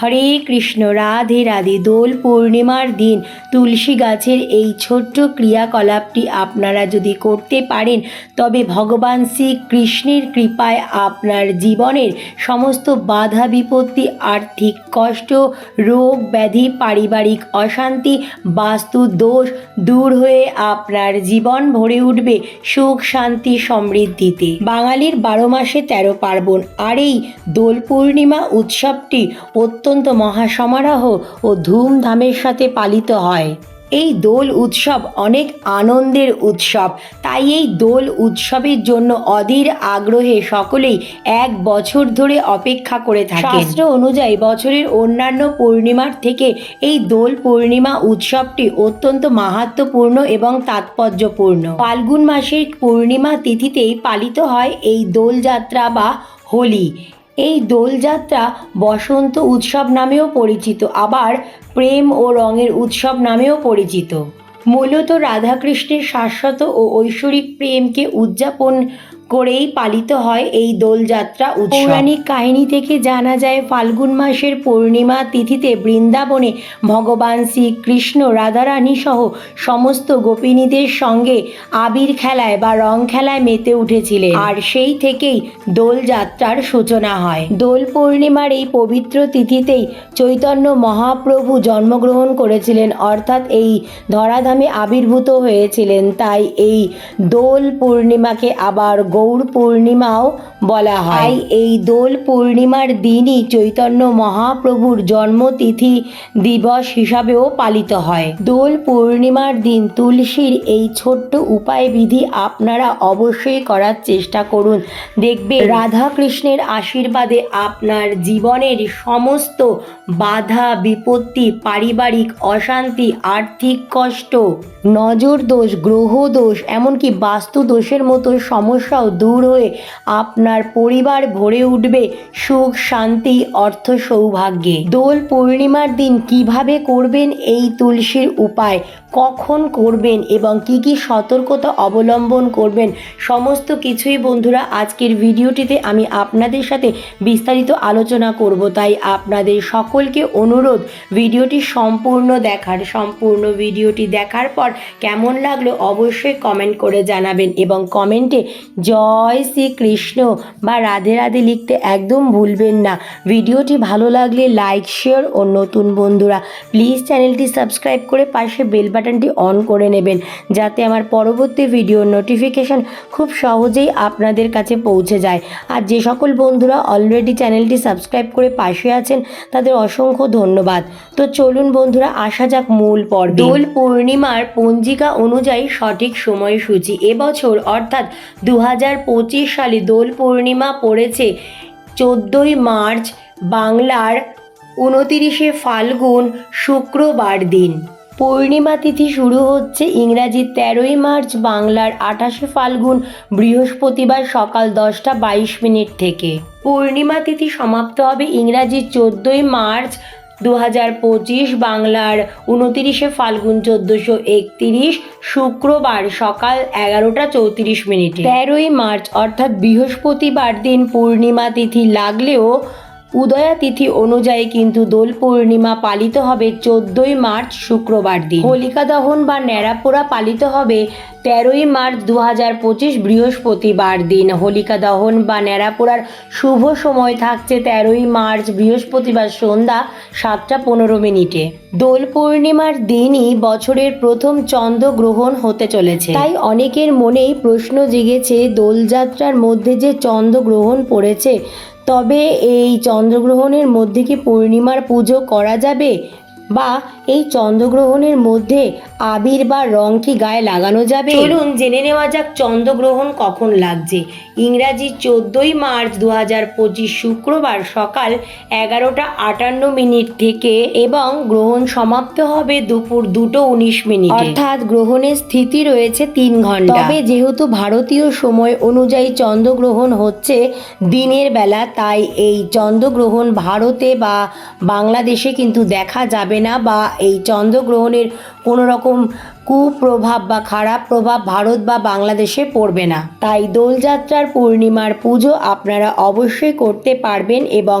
হরে কৃষ্ণ, রাধে রাধে, দোল পূর্ণিমার দিন। তুলসী গাছের এই ছোট্ট ক্রিয়াকলাপটি আপনারা যদি করতে পারেন, তবে ভগবান শ্রীকৃষ্ণের কৃপায় আপনার জীবনের সমস্ত বাধা বিপত্তি, আর্থিক কষ্ট, রোগ ব্যাধি, পারিবারিক অশান্তি, বাস্তু দোষ দূর হয়ে আপনার জীবন ভরে উঠবে সুখ, শান্তি, সমৃদ্ধিতে। বাঙালির বারো মাসে তেরো পার্বণ, আর এই দোল পূর্ণিমা উৎসবটি অত্যন্ত মহাসমারোহ ও ধুমধামের সাথে পালিত হয়। এই দোল উৎসব অনেক আনন্দের উৎসব। তাই এই দোল উৎসবের জন্য অধীর আগ্রহে সকলেই এক বছর ধরে অপেক্ষা করে থাকে শাস্ত্র অনুযায়ী বছরের অন্যান্য পূর্ণিমার থেকে এই দোল পূর্ণিমা উৎসবটি অত্যন্ত মাহাত্মপূর্ণ এবং তাৎপর্যপূর্ণ। ফাল্গুন মাসের পূর্ণিমা তিথিতেই পালিত হয় এই দোলযাত্রা বা হোলি। এই দোলযাত্রা বসন্ত উৎসব নামেও পরিচিত, আবার প্রেম ও রঙের উৎসব নামেও পরিচিত। মূলত রাধাকৃষ্ণের শাশ্বত ও ঐশ্বরিক প্রেমকে উদযাপন করেই পালিত হয় এই দোলযাত্রা উৎসব। পৌরাণিক কাহিনী থেকে জানা যায়, ফাল্গুন মাসের পূর্ণিমা তিথিতে বৃন্দাবনে ভগবান শ্রীকৃষ্ণ, রাধারানী সহ সমস্ত গোপিনীদের সঙ্গে আবির খেলায় বা রং খেলায় মেতে উঠেছিলেন। আর সেই থেকেই দোলযাত্রার সূচনা হয়। দোল পূর্ণিমার এই পবিত্র তিথিতেই চৈতন্য মহাপ্রভু জন্মগ্রহণ করেছিলেন, অর্থাৎ এই ধরাধামে আবির্ভূত হয়েছিলেন। তাই এই দোল পূর্ণিমাকে আবার গৌর পূর্ণিমাও বলা হয়। এই দোল পূর্ণিমার দিনই চৈতন্য মহাপ্রভুর জন্মতিথি দিবস হিসাবেও পালিত হয়। দোল পূর্ণিমার দিন তুলসীর এই ছোট্ট উপায় বিধি আপনারা অবশ্যই করার চেষ্টা করুন। দেখবে রাধা কৃষ্ণের আশীর্বাদে আপনার জীবনের সমস্ত বাধা, বিপত্তি, পারিবারিক অশান্তি, আর্থিক কষ্ট নজর দোষ গ্রহ দোষ এমনকি বাস্তু দোষের মতো সমস্যাও দূর হয়ে আপনার পরিবার ভরে উঠবে সুখ, শান্তি, অর্থ সৌভাগ্যে। দোল পূর্ণিমার দিন কীভাবে করবেন এই তুলসীর উপায় কখন করবেন এবং কি কি সতর্কতা অবলম্বন করবেন, সমস্ত কিছুই বন্ধুরা আজকের ভিডিওটিতে আমি আপনাদের সাথে বিস্তারিত আলোচনা করব। তাই আপনাদের সকলকে অনুরোধ, ভিডিওটি সম্পূর্ণ দেখার, সম্পূর্ণ ভিডিওটি দেখার পর কেমন লাগল অবশ্যই কমেন্ট করে জানাবেন এবং কমেন্টে জয় শ্রীকৃষ্ণ বা রাধে রাধে লিখতে একদম ভুলবেন না। ভিডিওটি ভালো লাগলে লাইক শেয়ার ও নতুন বন্ধুরা প্লিজ চ্যানেলটি সাবস্ক্রাইব করে পাশে বেল বাটনটি অন করে নেবেন, যাতে আমার পরবর্তী ভিডিওর নোটিফিকেশান খুব সহজেই আপনাদের কাছে পৌঁছে যায়। আর যে সকল বন্ধুরা অলরেডি চ্যানেলটি সাবস্ক্রাইব করে পাশে আছেন, তাদের অসংখ্য ধন্যবাদ। তো চলুন বন্ধুরা, আসা যাক মূল পর্ব। দোল পূর্ণিমার পঞ্জিকা অনুযায়ী সঠিক সময়সূচি। এবছর অর্থাৎ দু পঁচিশ সালে দোল পূর্ণিমা পড়েছে, চোদ্দোই মার্চ, বাংলার উনতিরিশে ফাল্গুন, শুক্রবার দিন। পূর্ণিমা তিথি শুরু হচ্ছে ইংরাজি তেরোই মার্চ বাংলার আঠাশে ফাল্গুন বৃহস্পতিবার সকাল দশটা বাইশ মিনিট থেকে। পূর্ণিমা তিথি সমাপ্ত হবে ইংরাজি চোদ্দোই মার্চ দু হাজার পঁচিশ বাংলার উনতিরিশে ফাল্গুন চোদ্দোশো একতিরিশ শুক্রবার সকাল এগারোটা চৌত্রিশ মিনিটে। তেরোই মার্চ অর্থাৎ বৃহস্পতিবার দিন পূর্ণিমা তিথি লাগলেও উদয়া তিথি অনুযায়ী কিন্তু দোল পূর্ণিমা পালিত হবে চোদ্দই মার্চ শুক্রবার দিন। হোলিকা দহন বা ন্যাড়াপোড়া পালিত হবে তেরোই মার্চ দু হাজার পঁচিশ বৃহস্পতিবার দিন। হোলিকা দহন বা ন্যাড়াপোড়ার শুভ সময় থাকছে তেরোই মার্চ বৃহস্পতিবার সন্ধ্যা সাতটা পনেরো মিনিটে। দোল পূর্ণিমার দিনই বছরের প্রথম চন্দ্রগ্রহণ হতে চলেছে। তাই অনেকের মনেই প্রশ্ন জেগেছে দোলযাত্রার মধ্যে যে চন্দ্রগ্রহণ পড়েছে তবে এই চন্দ্রগ্রহণের মধ্যে কি পূর্ণিমার পুজো করা যাবে? বা এই চন্দ্রগ্রহণের মধ্যে আবির বা রং কি গায়ে লাগানো যাবে? চলুন জেনে নেওয়া যাক চন্দ্রগ্রহণ কখন লাগছে। ইংরাজি চোদ্দোই মার্চ দু হাজার পঁচিশ শুক্রবার সকাল এগারোটা আটান্ন মিনিট থেকে এবং গ্রহণ সমাপ্ত হবে দুপুর দুটো উনিশ মিনিট। অর্থাৎ গ্রহণের স্থিতি রয়েছে তিন ঘণ্টা। তবে যেহেতু ভারতীয় সময় অনুযায়ী চন্দ্রগ্রহণ হচ্ছে দিনের বেলা তাই এই চন্দ্রগ্রহণ ভারতে বা বাংলাদেশে কিন্তু দেখা যাবে না বা এই চন্দ্রগ্রহণের কোনো রকম কুপ্রভাব বা খারাপ প্রভাব ভারত বা বাংলাদেশে পড়বে না। তাই দোলযাত্রার পূর্ণিমার পুজো আপনারা অবশ্যই করতে পারবেন এবং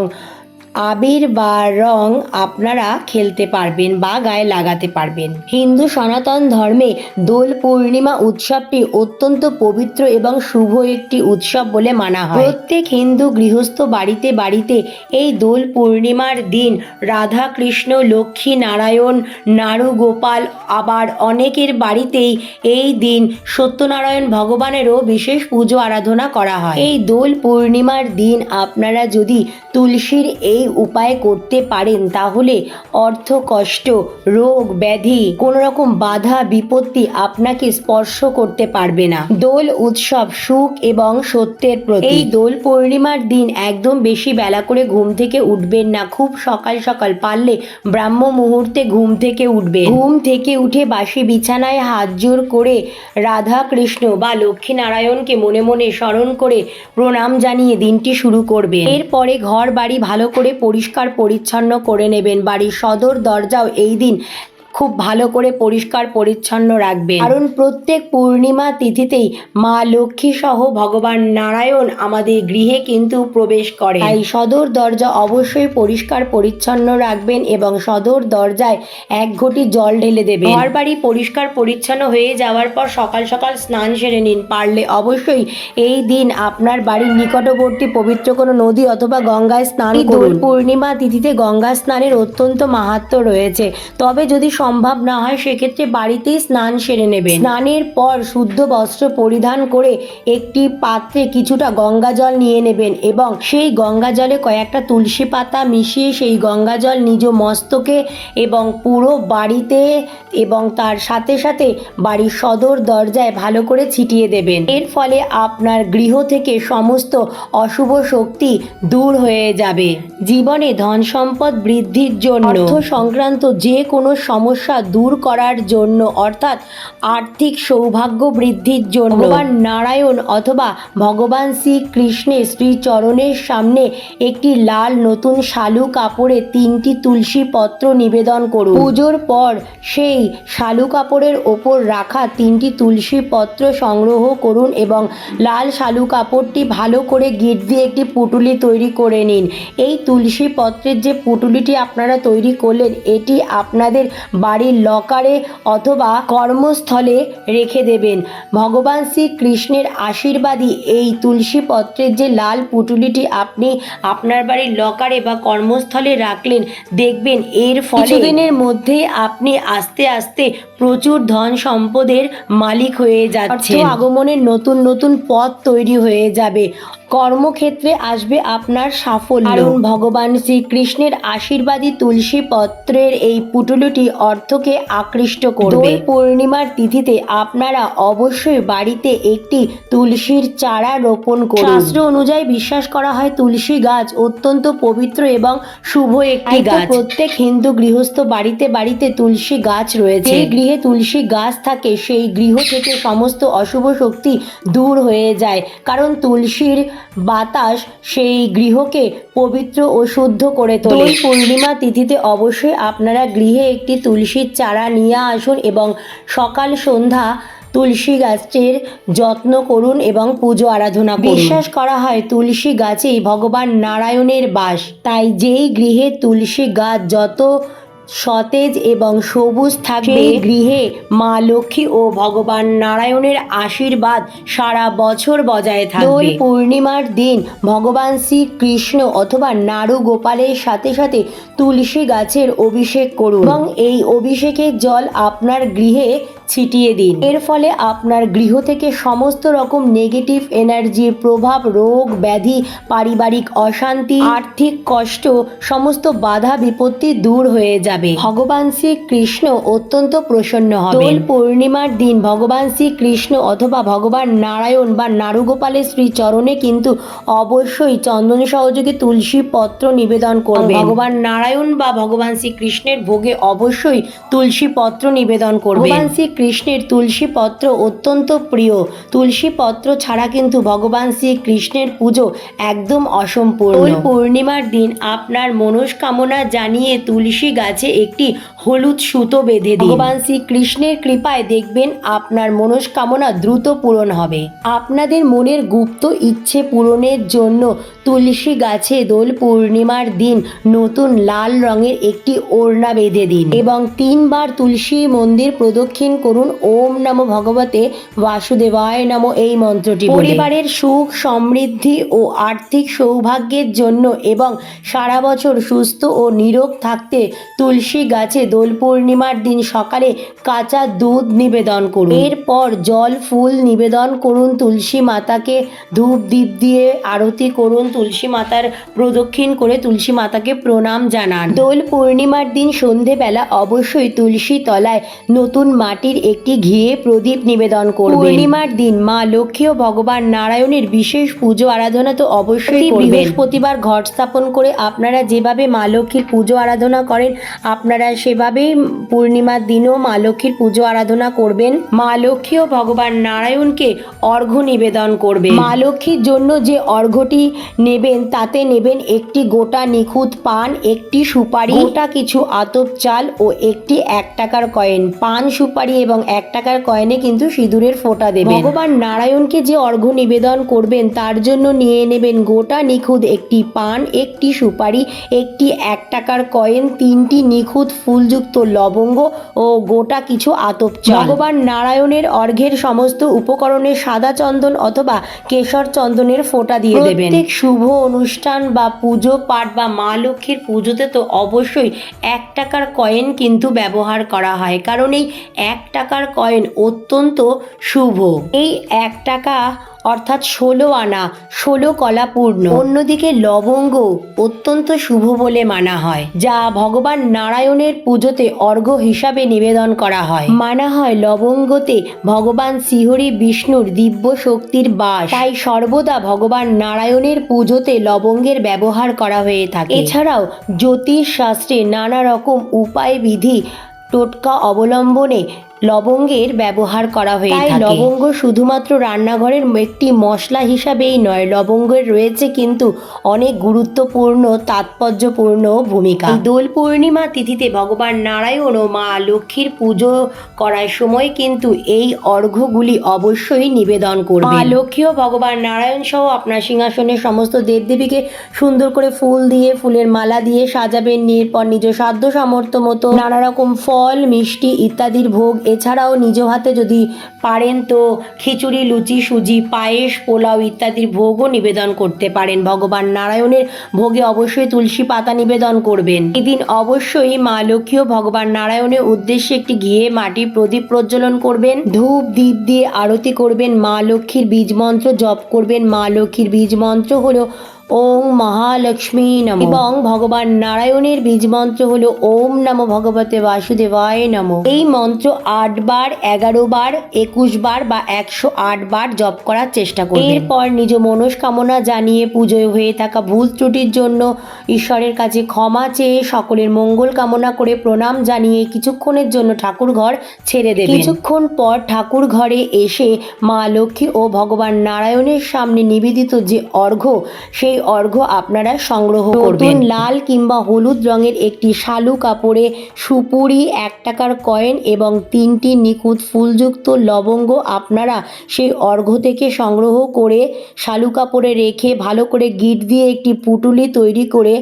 আবির বা রং আপনারা খেলতে পারবেন বা গায়ে লাগাতে পারবেন। হিন্দু সনাতন ধর্মে দোল পূর্ণিমা উৎসবটি অত্যন্ত পবিত্র এবং শুভ একটি উৎসব বলে মানা হয়। প্রত্যেক হিন্দু গৃহস্থ বাড়িতে বাড়িতে এই দোল পূর্ণিমার দিন রাধা কৃষ্ণ লক্ষ্মী নারায়ণ নাড়ু গোপাল আবার অনেকের বাড়িতেই এই দিন সত্যনারায়ণ ভগবানেরও বিশেষ পুজো আরাধনা করা হয়। এই দোল পূর্ণিমার দিন আপনারা যদি তুলসীর এই উপায় করতে পারেন, তাহলে অর্থ কষ্ট, রোগ ব্যাধি কোন রকম বাধা, বিপত্তি আপনাকে স্পর্শ করতে পারবে না। দোল উৎসব সুখ এবং সত্যের প্রতীক। এই দোল পূর্ণিমার দিন একদম বেশি বেলা করে ঘুম থেকে উঠবেন না, খুব সকাল সকাল পারলে ব্রাহ্ম মুহূর্তে ঘুম থেকে উঠবে ঘুম থেকে উঠে বাসি বিছানায় হাত জোর করে রাধা কৃষ্ণ বা লক্ষ্মী নারায়ণকে মনে মনে স্মরণ করে প্রণাম জানিয়ে দিনটি শুরু করবে এরপরে ঘর বাড়ি ভালো করে পরিষ্কার পরিচ্ছন্ন করে নেবেন। বাড়ির সদর দরজাও এই দিন খুব ভালো করে পরিষ্কার পরিচ্ছন্ন রাখবেন। কারণ প্রত্যেক পূর্ণিমা তিথিতেই মা লক্ষ্মী সহ ভগবান নারায়ণ আমাদের গৃহে কিন্তু প্রবেশ করে তাই সদর দরজা অবশ্যই পরিষ্কার পরিচ্ছন্ন রাখবেন এবং সদর দরজায় এক ঘটি জল ঢেলে দেবেন। ঘর বাড়ি পরিষ্কার পরিচ্ছন্ন হয়ে যাওয়ার পর সকাল সকাল স্নান সেরে নিন। পারলে অবশ্যই এই দিন আপনার বাড়ির নিকটবর্তী পবিত্র কোনো নদী অথবা গঙ্গায় স্নান করুন। পূর্ণিমা তিথিতে গঙ্গা স্নানের অত্যন্ত মাহাত্ম রয়েছে। তবে যদি সম্ভব না হয়, সেক্ষেত্রে বাড়িতেই স্নান সেরে নেবেন। স্নানের পর শুদ্ধ বস্ত্র পরিধান করে একটি পাত্রে কিছুটা গঙ্গা জল নিয়ে নেবেন এবং সেই গঙ্গা জলে কয়েকটা তুলসী পাতা মিশিয়ে সেই গঙ্গা জল নিজ মস্তকে এবং পুরো বাড়িতে এবং তার সাথে সাথে বাড়ির সদর দরজায় ভালো করে ছিটিয়ে দেবেন। এর ফলে আপনার গৃহ থেকে সমস্ত অশুভ শক্তি দূর হয়ে যাবে। জীবনে ধন সম্পদ বৃদ্ধির জন্য সংক্রান্ত যে কোনো সমস্যা দূর করার জন্য, অর্থাৎ আর্থিক সৌভাগ্য বৃদ্ধির জন্য। ভগবান নারায়ণ অথবা ভগবান শ্রীকৃষ্ণের শ্রীচরণের সামনে একটি লাল নতুন শালু কাপড়ে তিনটি তুলসী পত্র নিবেদন করুন। পুজোর পর সেই শালু কাপড়ের ওপর রাখা তিনটি তুলসী পত্র সংগ্রহ করুন এবং লাল শালু কাপড়টি ভালো করে গিট দিয়ে একটি পুটুলি তৈরি করে নিন। এই তুলসী পত্রের যে পুটুলিটি আপনারা তৈরি করলেন, এটি আপনাদের বাড়ির লকারে অথবা কর্মস্থলে রেখে দেবেন। ভগবান শ্রীকৃষ্ণের আশীর্বাদী এই তুলসী পত্রের যে লাল পুটুলিটি আপনি আপনার বাড়ির লকারে বা কর্মস্থলে রাখলেন, দেখবেন এর ফলে কিছুদিনের মধ্যে আপনি আস্তে আস্তে প্রচুর ধন সম্পদের মালিক হয়ে যাচ্ছে আগমনের নতুন নতুন পথ তৈরি হয়ে যাবে। কর্মক্ষেত্রে আসবে আপনার সাফল্য। কারণ ভগবান শ্রীকৃষ্ণের আশীর্বাদী তুলসী পত্রের এই পুটুলিটি অর্থকে আকৃষ্ট করবে। পূর্ণিমার তিথিতে আপনারা অবশ্যই বাড়িতে একটি তুলসীর চারা রোপণ করুন। শাস্ত্র অনুযায়ী বিশ্বাস করা হয় তুলসী গাছ অত্যন্ত পবিত্র এবং শুভ একটি গাছ। প্রত্যেক হিন্দু গৃহস্থ বাড়িতে বাড়িতে তুলসী গাছ রয়েছে। যে গৃহে তুলসী গাছ থাকে সেই গৃহ থেকে সমস্ত অশুভ শক্তি দূর হয়ে যায়। কারণ তুলসীর বাতাস সেই গৃহকে পবিত্র ও শুদ্ধ করে তোলে। পূর্ণিমা তিথিতে অবশ্যই আপনারা গৃহে একটি তুলসীর চারা নিয়ে আসুন এবং সকাল সন্ধ্যা তুলসী গাছের যত্ন করুন এবং পুজো আরাধনা করুন। বিশ্বাস করা হয় তুলসী গাছেই ভগবান নারায়ণের বাস। তাই যেই গৃহে তুলসী গাছ যত সতেজ এবং সবুজ থাকবে। গৃহে মা লক্ষ্মী ও ভগবান নারায়ণের আশীর্বাদ সারা বছর বজায় থাকবে। পূর্ণিমার দিন ভগবান শ্রীকৃষ্ণ অথবা নাড়ু গোপালের সাথে সাথে তুলসী গাছের অভিষেক করুন। এবং এই অভিষেকের জল আপনার গৃহে ছিটিয়ে দিন। এর ফলে আপনার গৃহ থেকে সমস্ত রকম নেগেটিভ এনার্জির প্রভাব, রোগ, ব্যাধি, পারিবারিক অশান্তি, আর্থিক কষ্ট, সমস্ত বাধা বিপত্তি দূর হয়ে যাবে। ভগবান শ্রীকৃষ্ণ অত্যন্ত প্রসন্ন হবে দোল পূর্ণিমার দিন ভগবান শ্রীকৃষ্ণ অথবা ভগবান নারায়ণ বা নারুগোপালের শ্রী চরণে কিন্তু অবশ্যই চন্দন সহযোগে তুলসী পত্র নিবেদন করবে ভগবান নারায়ণ বা ভগবান শ্রীকৃষ্ণের ভোগে অবশ্যই তুলসী পত্র নিবেদন করবে ভগবান শ্রীকৃষ্ণের তুলসী পত্র অত্যন্ত প্রিয়। তুলসী পত্র ছাড়া কিন্তু ভগবান শ্রীকৃষ্ণের পুজো একদম অসম্পূর্ণ। দোল পূর্ণিমার দিন আপনার মনস্কামনা জানিয়ে তুলসী গাছে একটি হলুদ সুতো বেঁধে দিন। ভগবান শ্রীকৃষ্ণের কৃপায় দেখবেন আপনার মনস্কামনা দ্রুত পূরণ হবে। আপনাদের মনের গুপ্ত ইচ্ছে পূরণের জন্য তুলসী গাছে দোল পূর্ণিমার দিন নতুন লাল রঙের একটি ওড়না বেঁধে দিন এবং তিনবার তুলসী মন্দির প্রদক্ষিণ করুন। ওম নমো ভগবতে বাসুদেবায় নমো এই মন্ত্রটি পরিবারের সুখ, সমৃদ্ধি ও আর্থিক সৌভাগ্যের জন্য এবং সারা বছর সুস্থ ও নিরোগ থাকতে তুলসী গাছে দোল পূর্ণিমার দিন সকালে কাঁচা দুধ নিবেদন করুন। এরপর জল, ফুল নিবেদন করুন। তুলসী মাতাকে ধূপ দীপ দিয়ে আরতি করুন। তুলসী মাতার প্রদক্ষিণ করে তুলসী মাতাকে প্রণাম জানান। দোল পূর্ণিমার দিন সন্ধেবেলা অবশ্যই তুলসী তলায় নতুন মাটির একটি ঘিয়ে প্রদীপ নিবেদন করবেন। পূর্ণিমার দিন মা লক্ষ্মী ও ভগবান নারায়ণের বিশেষ পুজো আরাধনা তো অবশ্যই বৃহস্পতিবার ঘট স্থাপন করে আপনারা যেভাবে মা লক্ষ্মীর পুজো আরাধনা করেন আপনারা সেভাবেই পূর্ণিমার দিনও মা লক্ষ্মীর পুজো আরাধনা করবেন। মা লক্ষ্মী ও ভগবান নারায়ণকে অর্ঘ্য নিবেদন করবেন। মা লক্ষ্মীর জন্য যে অর্ঘ্যটি নেবেন তাতে নেবেন একটি গোটা নিখুঁত পান একটি সুপারি গোটা কিছু আতপ চাল ও একটি এক টাকার কয়েন। পান সুপারি এবং এক টাকার কয়েনে কিন্তু সিঁদুরের ফোঁটা দেবেন। ভগবান নারায়ণকে যে অর্ঘ্য নিবেদন করবেন তার জন্য নিয়ে নেবেন গোটা নিখুঁত একটি পান একটি সুপারি একটি এক টাকার কয়েন তিনটি নিখুঁত ফুলযুক্ত লবঙ্গ ও গোটা কিছু আতপ চাল। ভগবান নারায়ণের অর্ঘ্যের সমস্ত উপকরণে সাদা চন্দন অথবা কেশর চন্দনের ফোঁটা দিয়ে দেবেন। প্রত্যেক শুভ অনুষ্ঠান বা পুজো পাঠ বা মা লক্ষ্মীর পুজোতে তো অবশ্যই এক টাকার কয়েন কিন্তু ব্যবহার করা হয়। কারণ এই এক টাকার কয়েন অত্যন্ত শুভ। এই এক টাকা অর্থাৎ ষোলো আনা, ষোলো কলাপূর্ণ অন্যদিকে লবঙ্গ অত্যন্ত শুভ বলে মানা হয়, যা ভগবান নারায়ণের পুজোতে অর্ঘ্য হিসাবে নিবেদন করা হয়। মানা হয় লবঙ্গতে ভগবান শ্রীহরি বিষ্ণুর দিব্য শক্তির বাস। তাই সর্বদা ভগবান নারায়ণের পুজোতে লবঙ্গের ব্যবহার করা হয়ে থাকে। এছাড়াও জ্যোতিষ শাস্ত্রে নানা রকম উপায় বিধি টোটকা অবলম্বনে লবঙ্গের ব্যবহার করা হয়ে থাকে। লবঙ্গ শুধুমাত্র রান্নাঘরের একটি মশলা হিসাবেই নয় লবঙ্গের রয়েছে কিন্তু অনেক গুরুত্বপূর্ণ তাৎপর্যপূর্ণ ভূমিকা। দোল পূর্ণিমা তিথিতে ভগবান নারায়ণ ও মা লক্ষ্মীর পুজো করার সময় কিন্তু এই অর্ঘ্যগুলি অবশ্যই নিবেদন করবে মা লক্ষ্মী ও ভগবান নারায়ণ সহ আপনার সিংহাসনের সমস্ত দেবদেবীকে সুন্দর করে ফুল দিয়ে ফুলের মালা দিয়ে সাজাবেন। এরপর নিজ সাধ্য সামর্থ্য মতো নানা রকম ফল মিষ্টি ইত্যাদির ভোগ এছাড়াও নিজ হাতে যদি পারেন তো খিচুড়ি, লুচি, সুজি, পায়েস, পোলাও ইত্যাদির ভোগও নিবেদন করতে পারেন। ভগবান নারায়ণের ভোগে অবশ্যই তুলসী পাতা নিবেদন করবেন। এদিন অবশ্যই মা লক্ষ্মী ও ভগবান নারায়ণের উদ্দেশ্যে একটি ঘিয়ে মাটি প্রদীপ প্রজ্বলন করবেন। ধূপ দ্বীপ দিয়ে আরতি করবেন মা লক্ষ্মীর বীজ মন্ত্র, জপ করবেন মা লক্ষ্মীর বীজ মন্ত্র হলো ওম মহালক্ষ্মী নম। এবং ভগবান নারায়ণের বীজ মন্ত্র হল ওম নমো ভগবতে বাসুদেবায় নম। এই মন্ত্র আট বার এগারো বার একুশ বার বা একশো আট বার জপ করার চেষ্টা করবেন। এরপর নিজ মনস্কামনা জানিয়ে পুজোয় হয়ে থাকা ভুল ত্রুটির জন্য ঈশ্বরের কাছে ক্ষমা চেয়ে সকলের মঙ্গল কামনা করে প্রণাম জানিয়ে কিছুক্ষণের জন্য ঠাকুর ঘর ছেড়ে দেবেন। কিছুক্ষণ পর ঠাকুর ঘরে এসে মা লক্ষ্মী ও ভগবান নারায়ণের সামনে নিবেদিত যে অর্ঘ্য সেই অর্ঘ্য আপনারা সংগ্রহ করবেন। লাল কিংবা হলুদ রঙের একটি শালু কাপড়ে সুপুরি এক টাকার কয়েন এবং তিনটি নিখুঁত ফুলযুক্ত লবঙ্গ আপনারা সেই অর্ঘ্য থেকে সংগ্রহ করে শালু কাপড়ে রেখে ভালো করে গিট দিয়ে একটি পুটুলি তৈরি করে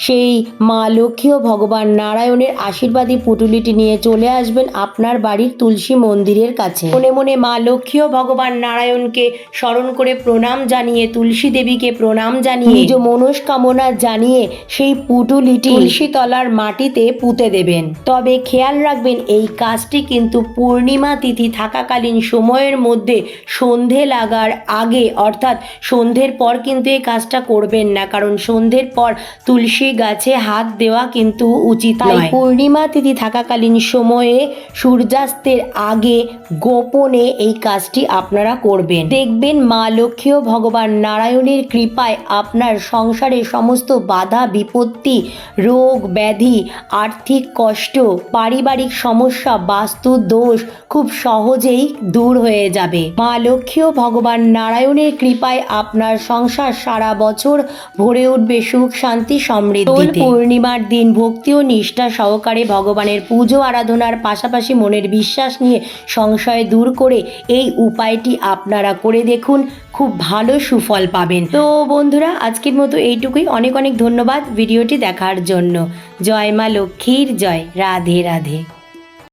সেই মা লক্ষ্মী ও ভগবান নারায়ণের আশীর্বাদী পুটুলিটি নিয়ে চলে আসবেন আপনার বাড়ির তুলসী মন্দিরের কাছে। মনে মনে মা লক্ষ্মী ও ভগবান নারায়ণকে স্মরণ করে প্রণাম জানিয়ে, তুলসী দেবীকে প্রণাম জানিয়ে, নিজ মনস্কামনা জানিয়ে সেই পুটুলিটি তুলসী তলার মাটিতে পুঁতে দেবেন। তবে খেয়াল রাখবেন, এই কাজটি কিন্তু পূর্ণিমা তিথি থাকাকালীন সময়ের মধ্যে সন্ধে লাগার আগে, অর্থাৎ সন্ধ্যের পর কিন্তু এই কাজটা করবেন না। কারণ সন্ধ্যের পর তুলসী গাছে হাত দেওয়া কিন্তু উচিত তাই পূর্ণিমা তিথি থাকাকালীন সময়ে সূর্যাস্তের আগে গোপনে এই কাজটি আপনারা করবেন। দেখবেন মা লক্ষ্মী ও ভগবান নারায়ণের কৃপায় আপনার সংসারে সমস্ত বাধা বিপত্তি রোগ ব্যাধি আর্থিক কষ্ট পারিবারিক সমস্যা বাস্তু দোষ খুব সহজেই দূর হয়ে যাবে। মা লক্ষ্মী ও ভগবান নারায়ণের কৃপায় আপনার সংসার সারা বছর ভরে উঠবে। সুখ শান্তি সমৃদ্ধি সমৃদ্ধি পূর্ণিমার দিন, ভক্তি ও নিষ্ঠা সহকারে ভগবানের পুজো আরাধনার পাশাপাশি মনের বিশ্বাস নিয়ে সংশয় দূর করে এই উপায়টি আপনারা করে দেখুন। খুব ভালো সুফল পাবেন। তো বন্ধুরা, আজকের মতো এইটুকুই। অনেক অনেক ধন্যবাদ ভিডিওটি দেখার জন্য। জয় মা লক্ষ্মীর জয়। রাধে রাধে।